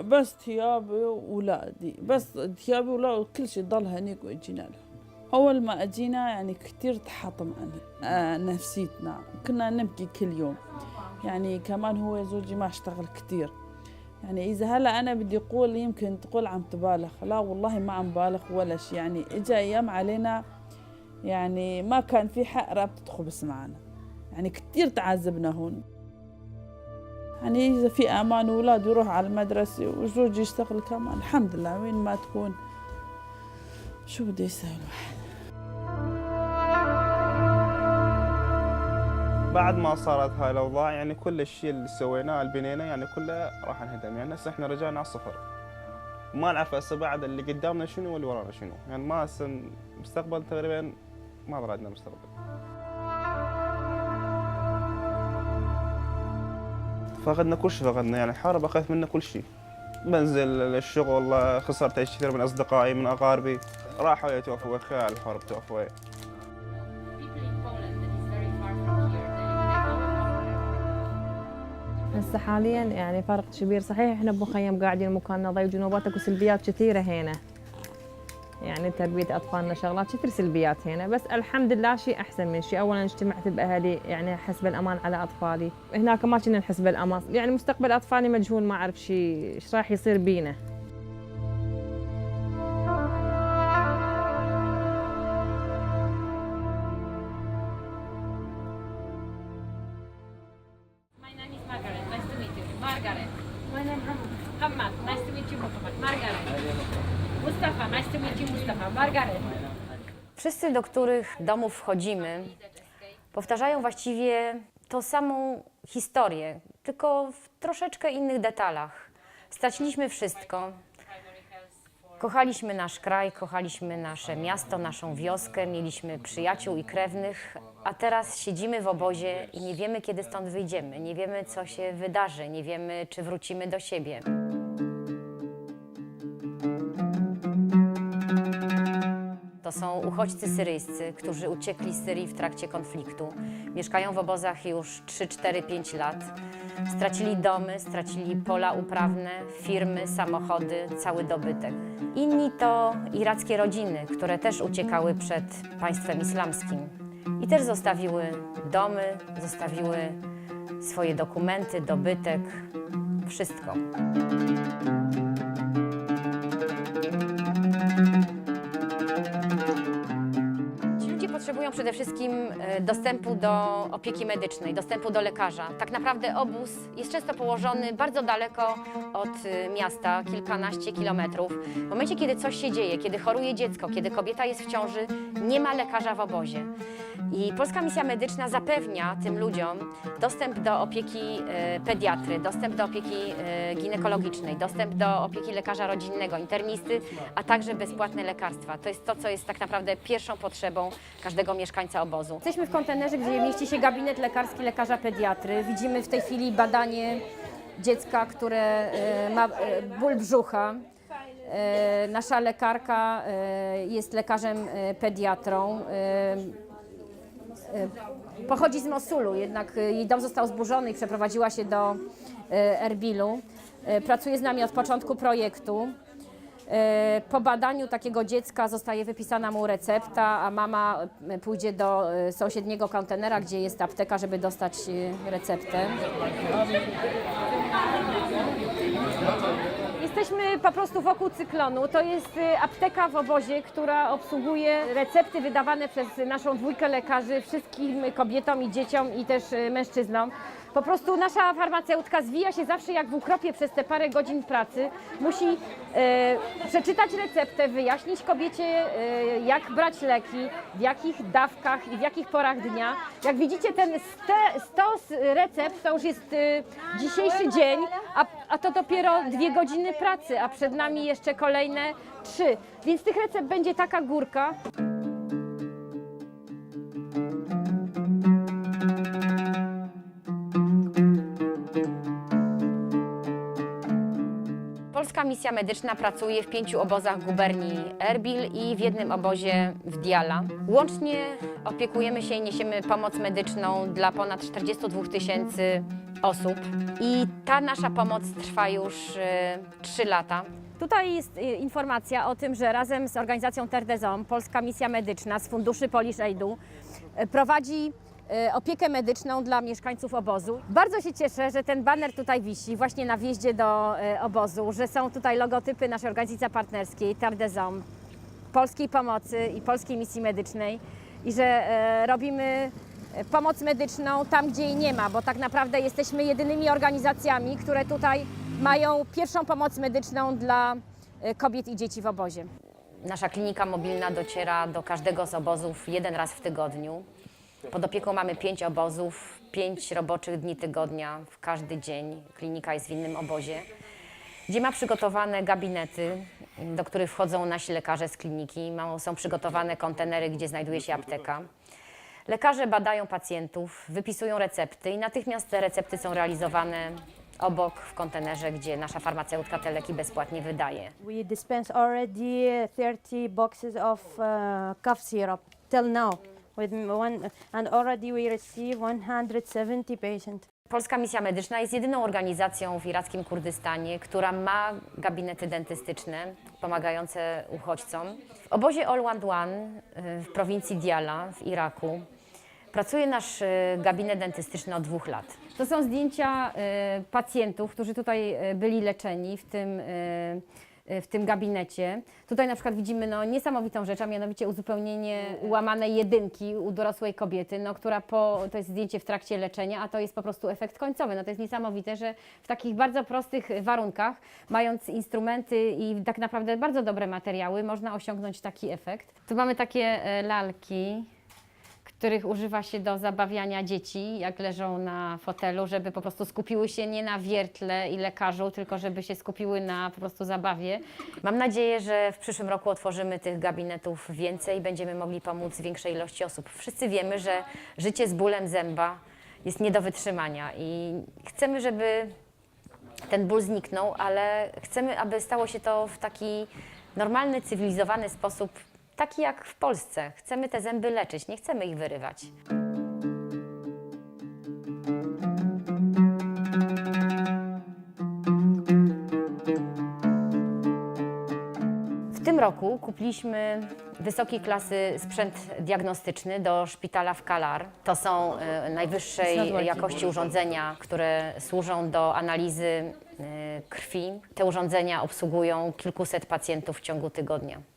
بس ثيابي وولادي. بس ثيابي وولادي كل شيء ضل هنيك وإجينا له أول ما أجينا يعني كتير تحطم عنا آه نفسيتنا. كنا نبكي كل يوم. يعني كمان هو زوجي ما اشتغل كتير. يعني إذا هلا أنا بدي أقول يمكن تقول عم تبالغ. لا والله ما عم بالغ ولا شيء يعني إجا أيام علينا يعني ما كان في حق رابطة خبز معنا. يعني كتير تعذبنا هون. يعني إذا في أمان أولاد يروح على المدرسة وزوجي يشتغل كمان. الحمد لله وين ما تكون. شو بده يسوي الواحد بعد ما صارت هاي الأوضاع يعني كل الشيء اللي سويناه اللي بنيناه يعني كله راح انهدم. يعني هسه إحنا رجعنا على الصفر. ما نعرف هسه بعد اللي قدامنا شنو واللي ورانا شنو. يعني ما هسه مستقبل تقريبا ما عندنا مستقبل. فقدنا كل شيء فقدنا يعني الحرب اخذت منا كل شيء بنزل الشغل خسرت كثير من أصدقائي من أقاربي. راحوا يتوفوا خلال الحرب توفوا go هسه حاليا يعني فرق كبير. صحيح إحنا بمخيم قاعدين مكاننا ضيق جنوبات اكو سلبيات كثيرة هنا. يعني تربية أطفالنا شغلات كثير سلبيات هنا بس الحمد لله شيء أحسن من شيء اولا اجتمعت بأهلي يعني احس بالامان على أطفالي هناك ما كنا نحس بالامان يعني مستقبل أطفالي مجهول ما أعرف شيء إيش راح يصير بينا My name is Margaret. Nice to meet you. Margaret. My name is Hamad. Nice to meet you. Margaret. Mustafa. Nice to meet you, Mustafa. Margaret. Wszyscy, do których domów wchodzimy, powtarzają właściwie tą samą historię, tylko w troszeczkę innych detalach. Straciliśmy wszystko. Kochaliśmy nasz kraj, kochaliśmy nasze miasto, naszą wioskę, mieliśmy przyjaciół i krewnych, a teraz siedzimy w obozie i nie wiemy, kiedy stąd wyjdziemy, nie wiemy, co się wydarzy, nie wiemy, czy wrócimy do siebie. To są uchodźcy syryjscy, którzy uciekli z Syrii w trakcie konfliktu. Mieszkają w obozach już 3, 4, 5 lat. Stracili domy, stracili pola uprawne, firmy, samochody, cały dobytek. Inni to irackie rodziny, które też uciekały przed państwem islamskim. I też zostawiły domy, zostawiły swoje dokumenty, dobytek, wszystko. Przede wszystkim e, dostępu do opieki medycznej, dostępu do lekarza. Tak naprawdę obóz jest często położony bardzo daleko od e, miasta, kilkanaście kilometrów. W momencie, kiedy coś się dzieje, kiedy choruje dziecko, kiedy kobieta jest w ciąży, nie ma lekarza w obozie. I Polska Misja Medyczna zapewnia tym ludziom dostęp do opieki e, pediatry, dostęp do opieki ginekologicznej, dostęp do opieki lekarza rodzinnego, internisty, a także bezpłatne lekarstwa. To jest to, co jest tak naprawdę pierwszą potrzebą każdego mieszkańca obozu. Jesteśmy w kontenerze, gdzie mieści się gabinet lekarski lekarza pediatry. Widzimy w tej chwili badanie dziecka, które e, ma e, ból brzucha. E, Nasza lekarka jest lekarzem pediatrą. Pochodzi z Mosulu, jednak jej dom został zburzony i przeprowadziła się do Erbilu. Pracuje z nami od początku projektu. E, Po badaniu takiego dziecka zostaje wypisana mu recepta, a mama e, pójdzie do e, sąsiedniego kontenera, gdzie jest apteka, żeby dostać receptę. Jesteśmy po prostu wokół cyklonu. To jest e, apteka w obozie, która obsługuje recepty wydawane przez naszą dwójkę lekarzy wszystkim kobietom i dzieciom i też e, mężczyznom. Po prostu nasza farmaceutka zwija się zawsze jak w ukropie przez te parę godzin pracy. Musi e, przeczytać receptę, wyjaśnić kobiecie, e, jak brać leki, w jakich dawkach i w jakich porach dnia. Jak widzicie, ten ste, stos recept to już jest e, dzisiejszy dzień, a, a to dopiero dwie godziny pracy, a przed nami jeszcze kolejne trzy. Więc tych recept będzie taka górka. Polska Misja Medyczna pracuje w pięciu obozach guberni Erbil i w jednym obozie w Diala. Łącznie opiekujemy się i niesiemy pomoc medyczną dla ponad 42 tysięcy osób i ta nasza pomoc trwa już 3 lata. Tutaj jest y, informacja o tym, że razem z organizacją Hommes, Polska Misja Medyczna z funduszy Polish Aidu y, prowadzi y, opiekę medyczną dla mieszkańców obozu. Bardzo się cieszę, że ten baner tutaj wisi właśnie na wjeździe do y, obozu, że są tutaj logotypy naszej organizacji partnerskiej Hommes, Polskiej Pomocy i Polskiej Misji Medycznej i że robimy pomoc medyczną tam, gdzie jej nie ma, bo tak naprawdę jesteśmy jedynymi organizacjami, które tutaj mają pierwszą pomoc medyczną dla e, kobiet i dzieci w obozie. Nasza klinika mobilna dociera do każdego z obozów jeden raz w tygodniu. Pod opieką mamy pięć obozów, pięć roboczych dni tygodnia, w każdy dzień. Klinika jest w innym obozie, gdzie ma przygotowane gabinety, do których wchodzą nasi lekarze z kliniki. Są przygotowane kontenery, gdzie znajduje się apteka. Lekarze badają pacjentów, wypisują recepty i natychmiast te recepty są realizowane obok w kontenerze, gdzie nasza farmaceutka te leki bezpłatnie wydaje. We dispense already 30 boxes of uh, cough syrup till now. With one, and already we receive 170 patients. Polska Misja Medyczna jest jedyną organizacją w irackim Kurdystanie, która ma gabinety dentystyczne pomagające uchodźcom. W obozie One y, w prowincji Diyala w Iraku pracuje nasz y, gabinet dentystyczny od dwóch lat. To są zdjęcia y, pacjentów, którzy tutaj y, byli leczeni w tym, w tym gabinecie. Tutaj na przykład widzimy no, niesamowitą rzecz, a mianowicie uzupełnienie ułamanej jedynki u dorosłej kobiety, no, która po, to jest zdjęcie w trakcie leczenia, a to jest po prostu efekt końcowy. No, to jest niesamowite, że w takich bardzo prostych warunkach, mając instrumenty i tak naprawdę bardzo dobre materiały, można osiągnąć taki efekt. Tu mamy takie e, lalki których używa się do zabawiania dzieci, jak leżą na fotelu, żeby po prostu skupiły się nie na wiertle i lekarzu, tylko żeby się skupiły na po prostu zabawie. Mam nadzieję, że w przyszłym roku otworzymy tych gabinetów więcej i będziemy mogli pomóc większej ilości osób. Wszyscy wiemy, że życie z bólem zęba jest nie do wytrzymania i chcemy, żeby ten ból zniknął, ale chcemy, aby stało się to w taki normalny, cywilizowany sposób, taki jak w Polsce. Chcemy te zęby leczyć, nie chcemy ich wyrywać. W tym roku kupiliśmy wysokiej klasy sprzęt diagnostyczny do szpitala w Kalar. To są e, najwyższej jakości urządzenia, które służą do analizy e, krwi. Te urządzenia obsługują kilkuset pacjentów w ciągu tygodnia.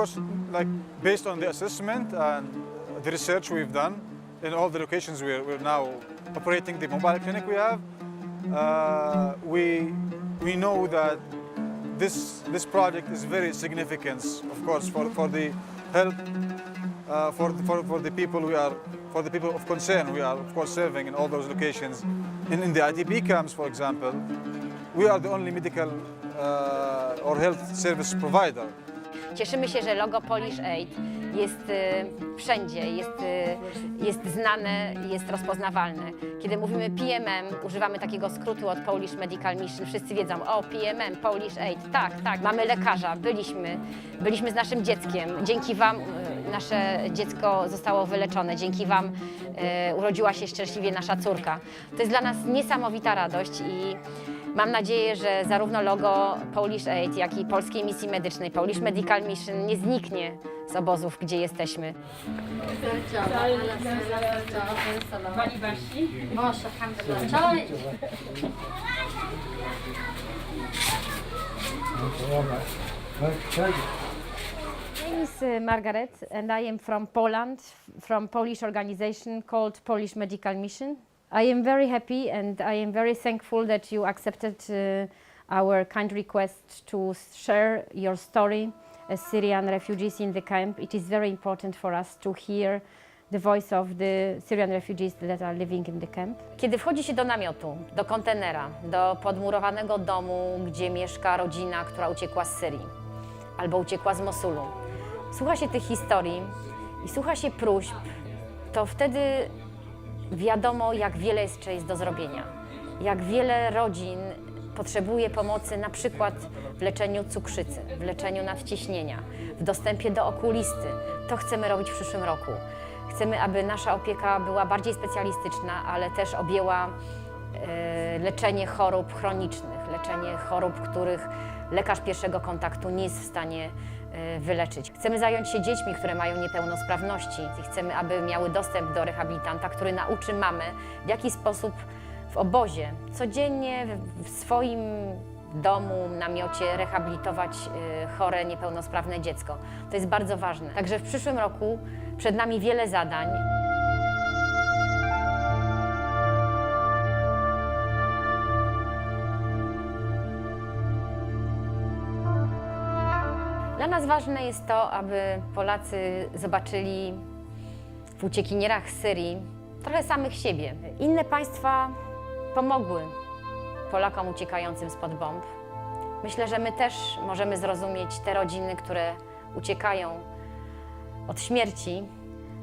Course, like based on the assessment and the research we've done in all the locations we're, we're now operating the mobile clinic we have, uh, we, we know that this, this project is very significant, of course, for, for the health, uh, for, the- for, for the people we are, for the people of concern we are, of course, serving in all those locations. In, in the IDP camps, for example, we are the only medical uh, or health service provider Cieszymy się, że logo Polish Aid jest e, wszędzie, jest, e, jest znane, jest rozpoznawalne. Kiedy mówimy PMM, używamy takiego skrótu od Polish Medical Mission. Wszyscy wiedzą, o PMM, Polish Aid, tak, tak, mamy lekarza, byliśmy, byliśmy z naszym dzieckiem. Dzięki Wam e, nasze dziecko zostało wyleczone, dzięki Wam e, urodziła się szczęśliwie nasza córka. To jest dla nas niesamowita radość i Mam nadzieję, że zarówno logo Polish Aid, jak i Polskiej Misji Medycznej, Polish Medical Mission nie zniknie z obozów, gdzie jesteśmy. My name is uh, Margaret and I am from Poland, from Polish organization called Polish Medical Mission. I am very happy and I am very thankful that you accepted uh, our kind request to share your story as Syrian refugees in the camp. It is very important for us to hear the voice of the Syrian refugees that are living in the camp. Kiedy wchodzi się do namiotu, do kontenera, do podmurowanego domu, gdzie mieszka rodzina, która uciekła z Syrii albo uciekła z Mosulu, słucha się tych historii i słucha się próśb, to wtedy wiadomo, jak wiele jeszcze jest do zrobienia. Jak wiele rodzin potrzebuje pomocy na przykład w leczeniu cukrzycy, w leczeniu nadciśnienia, w dostępie do okulisty, to chcemy robić w przyszłym roku. Chcemy, aby nasza opieka była bardziej specjalistyczna, ale też objęła e, leczenie chorób chronicznych, leczenie chorób, których lekarz pierwszego kontaktu nie jest w stanie wyleczyć. Chcemy zająć się dziećmi, które mają niepełnosprawności i chcemy, aby miały dostęp do rehabilitanta, który nauczy mamę, w jaki sposób w obozie codziennie w- w swoim domu, namiocie rehabilitować e, chore, niepełnosprawne dziecko. To jest bardzo ważne. Także w przyszłym roku przed nami wiele zadań. Ważne jest to, aby Polacy zobaczyli w uciekinierach z Syrii trochę samych siebie. Inne państwa pomogły Polakom uciekającym spod bomb. Myślę, że my też możemy zrozumieć te rodziny, które uciekają od śmierci.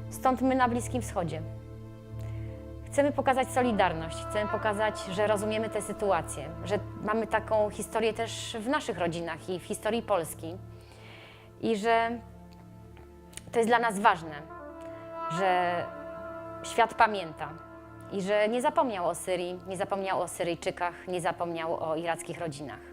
Stąd my na Bliskim Wschodzie. Chcemy pokazać solidarność, chcemy pokazać, że rozumiemy tę sytuację, że mamy taką historię też w naszych rodzinach i w historii Polski i że to jest dla nas ważne, że świat pamięta i że nie zapomniał o Syrii, nie zapomniał o Syryjczykach, nie zapomniał o irackich rodzinach.